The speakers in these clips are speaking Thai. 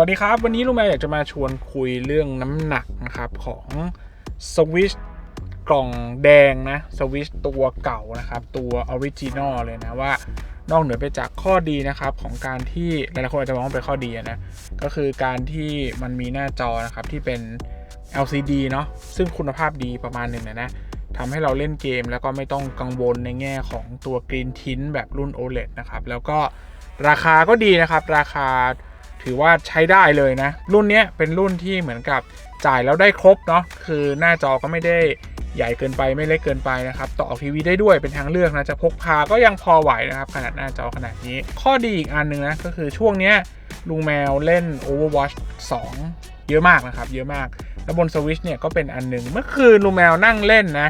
วัสดีครับ วันนี้ลุงแมวอยากจะมาชวนคุยเรื่องน้ำหนักนะครับของสวิชกล่องแดงนะสวิชตัวเก่านะครับ ตัวออริจินอลเลยนะว่านอกเหนือไปจากข้อดีนะครับของการที่หลายๆคนอาจจะมองว่าเป็นข้อดีนะก็คือการที่มันมีหน้าจอนะครับที่เป็น LCD เนาะซึ่งคุณภาพดีประมาณหนึ่งนะนะทำให้เราเล่นเกมแล้วก็ไม่ต้องกังวลในแง่ของตัว Green Tint แบบรุ่น OLED นะครับแล้วก็ราคาก็ดีนะครับ ราคา ถือว่าใช้ได้เลยนะ รุ่นนี้เป็นรุ่นที่เหมือนกับจ่ายแล้วได้ครบเนาะคือหน้าจอก็ไม่ได้ใหญ่เกินไปไม่เล็กเกินไปนะครับ ต่อออกทีวีได้ด้วยเป็นทางเลือกนะจะพกพาก็ยังพอไหวนะครับ ขนาดหน้าจอขนาดนี้ ข้อดีอีกอันหนึ่งนะ ก็คือช่วงเนี้ยลุงแมวเล่น Overwatch 2 เยอะมากนะครับ เยอะมาก แล้วบนสวิชเนี่ยก็เป็นอันหนึ่งเมื่อคืนลุงแมวนั่งเล่นนะ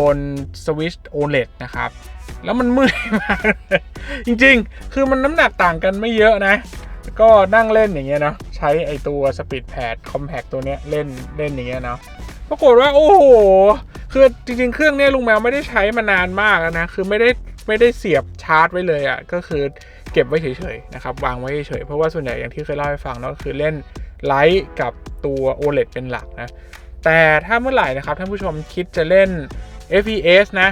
บนสวิช OLED นะครับ แล้วมันมื่อยมากจริงๆ คือมันน้ำหนักต่างกันไม่เยอะนะ ก็นั่งเล่นอย่างเงี้ยนะใช้ไอตัว Speed Pad Compact ตัวเนี้ยเล่นเล่นอย่างเงี้ยนะปรากฏว่าโอ้โห คือจริงๆ เครื่องเนี้ยลุงแมวไม่ได้ใช้มานานมากนะ คือไม่ได้ไม่ได้เสียบชาร์จไว้เลยอะ่ะ ก็คือเก็บไว้เฉยๆนะครับ วางไว้เฉยๆ เพราะว่าส่วนใหญ่อย่างที่เคยเล่าให้ฟังเนาะคือเล่นไลท์กับตัว OLED เป็นหลักนะ แต่ถ้าเมื่อไหร่นะครับท่านผู้ชมคิดจะเล่น FPS นะ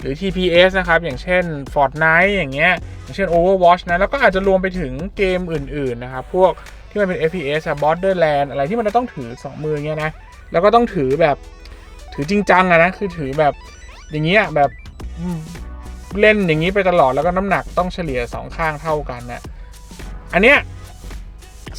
หรือ TPS นะครับ อย่างเช่น Fortnite อย่างเงี้ย เช่น Overwatch นะ แล้วก็อาจจะรวมไปถึงเกมอื่น ๆ นะครับ พวกที่มันเป็น FPS อะ Borderland อะไรที่มันจะต้องถือ 2 มือเงี้ยนะ แล้วก็ต้องถือแบบถือจริงจังอะนะ คือถือแบบอย่างเงี้ยแบบเล่นอย่างนี้ไปตลอดแล้วก็น้ำหนักต้องเฉลี่ย 2 ข้างเท่ากันนะอันเนี้ย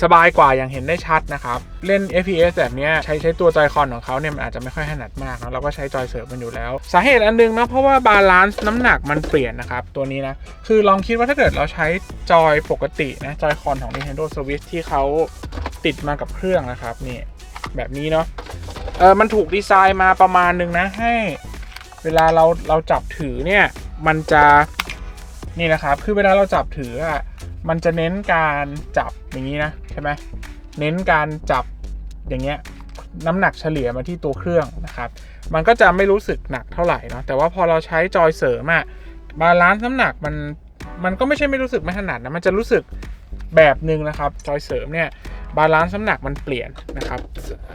สบายกว่าอย่างเห็นได้ชัดนะครับ เล่น FPS แบบนี้ใช้ใช้ตัวจอยคอนของเขาเนี่ยมันอาจจะไม่ค่อยถนัดมากนะเราก็ใช้จอยเสริมมันอยู่แล้ว สาเหตุอันนึงเนาะเพราะว่าบาลานซ์น้ำหนักมันเปลี่ยนนะครับ ตัวนี้นะ คือลองคิดว่าถ้าเกิดเราใช้จอยปกตินะจอยคอนของ Nintendo Switch ที่เขาติดมากับเครื่องนะครับนี่แบบนี้เนาะเออมันถูกดีไซน์มาประมาณนึงนะ ให้เวลาเราเราจับถือเนี่ยมันจะนี่นะครับคือเวลาเราจับถืออะ มันจะเน้นการจับอย่างนี้นะใช่ไหมเน้นการจับอย่างเงี้ยน้ำหนักเฉลี่ยมาที่ตัวเครื่องนะครับ มันก็จะไม่รู้สึกหนักเท่าไหร่เนาะแต่ว่าพอเราใช้จอยเสริมอะบาลานซ์น้ำหนักมันมันก็ไม่ใช่ไม่รู้สึกไม่ถนัดนะมันจะรู้สึกแบบหนึ่งนะครับจอยเสริมเนี่ยบาลานซ์น้ำหนักมันเปลี่ยนนะครับ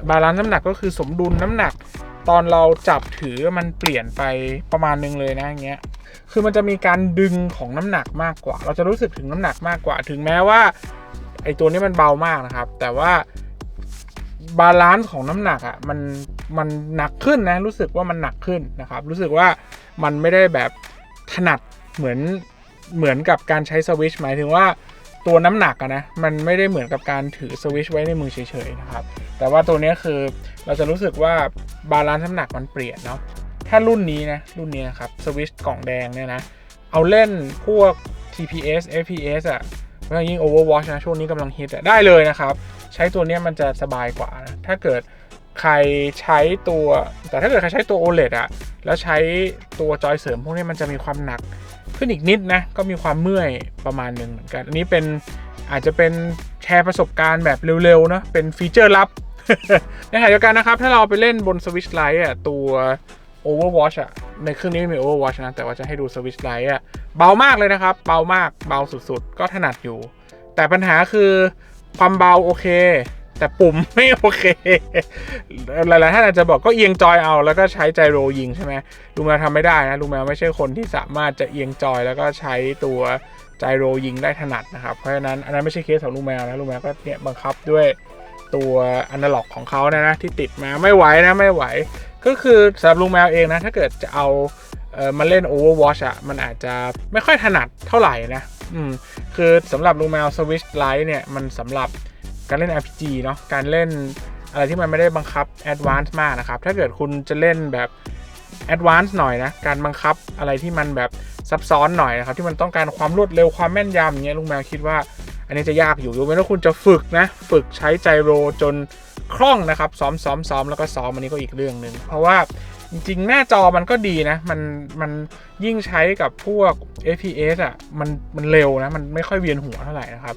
บาลานซ์น้ำหนักก็คือสมดุลน้ำหนัก ตอนเราจับถือมันเปลี่ยนไปประมาณนึงเลยนะอย่างเงี้ยคือมันจะมีการดึงของน้ำหนักมากกว่า เราจะรู้สึกถึงน้ำหนักมากกว่า ถึงแม้ว่าไอตัวนี้มันเบามากนะครับ แต่ว่าบาลานซ์ของน้ำหนักอะ่ะมันมันหนักขึ้นนะรู้สึกว่ามันหนักขึ้นนะครับ รู้สึกว่ามันไม่ได้แบบถนัดเหมือนเหมือนกับการใช้สวิชหมายถึงว่าตัวน้ำหนักอะนะมันไม่ได้เหมือนกับการถือสวิชไว้ในมือเฉยๆนะครับ แต่ว่าตัวนี้คือเราจะรู้สึกว่าบาลานซ์น้ำหนักมันเปลี่ยนเนาะถ้ารุ่นนี้นะรุ่นนี้นะครับสวิชกล่องแดงเนี่ยนะเอาเล่นพวก TPS FPS อะ่ะแล้วยิ่ง Overwatch นะช่วงนี้กำลังฮิตอะได้เลยนะครับ ใช้ตัวนี้มันจะสบายกว่านะถ้าเกิดใครใช้ตัว แต่ถ้าเกิดใครใช้ตัว OLED อะแล้วใช้ตัวจอยเสริมพวกนี้มันจะมีความหนัก ขึ้นอีกนิดนะ ก็มีความเมื่อยประมาณหนึ่งเหมือนกัน อันนี้เป็นอาจจะเป็นแชร์ประสบการณ์แบบเร็วๆเนาะเป็นฟีเจอร์ลับ ในขณะเดียวกันนะครับ ถ้าเราไปเล่นบน Switch Lite อะตัว Overwatch อะในเครื่องนี้ไม่มี Overwatch นะ แต่ว่าจะให้ดู Switch Lite อะเบามากเลยนะครับ เบามากเบาสุดๆ ก็ถนัดอยู่ แต่ปัญหาคือความเบาโอเค แต่ปุ่มไม่โอเค หลายๆท่านอาจจะบอกก็เอียงจอยเอาแล้วก็ใช้ไจโรยิงใช่ไหมลุงแมวทำไม่ได้นะลุงแมวไม่ใช่คนที่สามารถจะเอียงจอยแล้วก็ใช้ตัวไจโรยิงได้ถนัดนะครับเพราะฉะนั้นอันนั้นไม่ใช่เคสของลุงแมวนะลุงแมวก็เนี่ยบังคับด้วย ตัวอนาล็อกของเขานะนะที่ติดมาไม่ไหวนะไม่ไหว ก็คือสำหรับลุงแมวเองนะ ถ้าเกิดจะเอาเออมาเล่น Overwatch อะมันอาจจะไม่ค่อยถนัดเท่าไหร่นะอืมคือสำหรับลุงแมว Switch Lite เนี่ย มันสำหรับการเล่น RPG เนาะการเล่นอะไรที่มันไม่ได้บังคับ Advance มากนะครับ ถ้าเกิดคุณจะเล่นแบบ Advance หน่อยนะ การบังคับอะไรที่มันแบบซับซ้อนหน่อยนะครับ ที่มันต้องการความรวดเร็วความแม่นยำอย่างเงี้ยลุงแมวคิดว่า อันนี้จะยากอยู่ยกเว้นว่าคุณจะฝึกนะ ฝึกใช้ไจโรจนคล่องนะครับ ซ้อมซ้อมซ้อมแล้วก็ซ้อมอันนี้ก็อีกเรื่องหนึ่งเพราะว่าจริงๆ หน้าจอมันก็ดีนะ มันมันยิ่งใช้กับพวก FPS อะมันมันเร็วนะ มันไม่ค่อยเวียนหัวเท่าไหร่นะครับ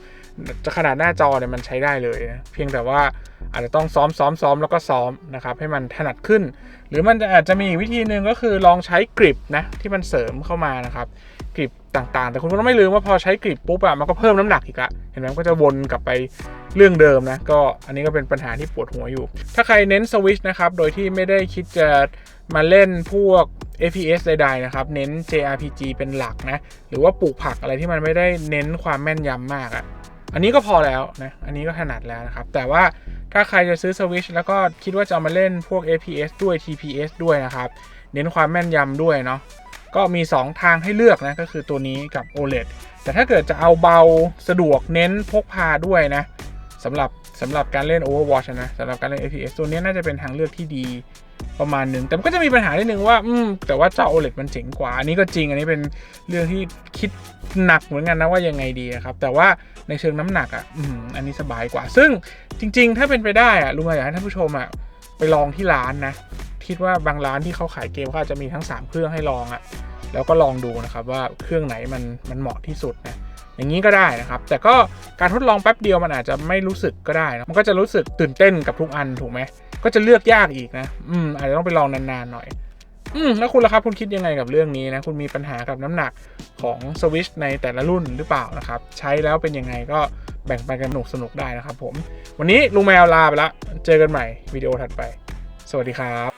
จะขนาดหน้าจอเนี่ยมันใช้ได้เลยนะเพียงแต่ว่าอาจจะต้องซ้อมซ้อมซ้อมแล้วก็ซ้อมนะครับให้มันถนัดขึ้น หรือมันอาจจะมีวิธีหนึ่งก็คือลองใช้กริปนะที่มันเสริมเข้ามานะครับ กริปต่างๆ แต่คุณก็ต้องไม่ลืมว่าพอใช้กริปปุ๊บอะมันก็เพิ่มน้ำหนักอีกละเห็นไหมก็จะวนกลับไปเรื่องเดิมนะ ก็อันนี้ก็เป็นปัญหาที่ปวดหัวอยู่ ถ้าใครเน้นสวิชนะครับ โดยที่ไม่ได้คิดจะมาเล่นพวก FPS ใดๆนะครับ เน้น JRPG เป็นหลักนะ หรือว่าปลูกผักอะไรที่มันไม่ได้เน้นความแม่นยำมากอะอันนี้ก็พอแล้วนะ อันนี้ก็ถนัดแล้วนะครับ แต่ว่าถ้าใครจะซื้อสวิชแล้วก็คิดว่าจะเอามาเล่นพวก FPS ด้วย TPS ด้วยนะครับ เน้นความแม่นยำด้วยเนาะ ก็มี 2 ทางให้เลือกนะ ก็คือตัวนี้กับ OLED แต่ถ้าเกิดจะเอาเบาสะดวกเน้นพกพาด้วยนะสำหรับสำหรับการเล่น Overwatch นะสำหรับการเล่น FPS ตัวนี้น่าจะเป็นทางเลือกที่ดีประมาณหนึ่งแต่มันก็จะมีปัญหานิดนึงว่า อืม แต่ว่าเจ้า OLED มันเจ๋งกว่า อันนี้ก็จริง อันนี้เป็นเรื่องที่คิดหนักเหมือนกันนะว่ายังไงดีครับ แต่ว่าในเชิงน้ำหนักอะ อืม อันนี้สบายกว่า ซึ่งจริง ๆ ถ้าเป็นไปได้อะลุงอยากให้ท่านผู้ชมอะไปลองที่ร้านนะ คิดว่าบางร้านที่เขาขายเกมเขาอาจจะมีทั้ง 3 เครื่องให้ลองอะ่ะแล้วก็ลองดูนะครับว่าเครื่องไหนมันมันเหมาะที่สุดนะอย่างนี้ก็ได้นะครับ แต่ก็การทดลองแป๊บเดียวมันอาจจะไม่รู้สึกก็ได้นะมันก็จะรู้สึกตื่นเต้นกับทุกอันถูกไหมก็จะเลือกยากอีกนะอืมอาจจะต้องไปลองนานๆหน่อยอืมแล้วคุณล่ะครับคุณคิดยังไงกับเรื่องนี้นะคุณมีปัญหากับน้ำหนักของสวิชในแต่ละรุ่นหรือเปล่านะครับ ใช้แล้วเป็นยังไงก็แบ่งปันกันสนุกสนุกได้นะครับผม วันนี้ลุงแมวลาไปละ เจอกันใหม่วิดีโอถัดไป สวัสดีครับ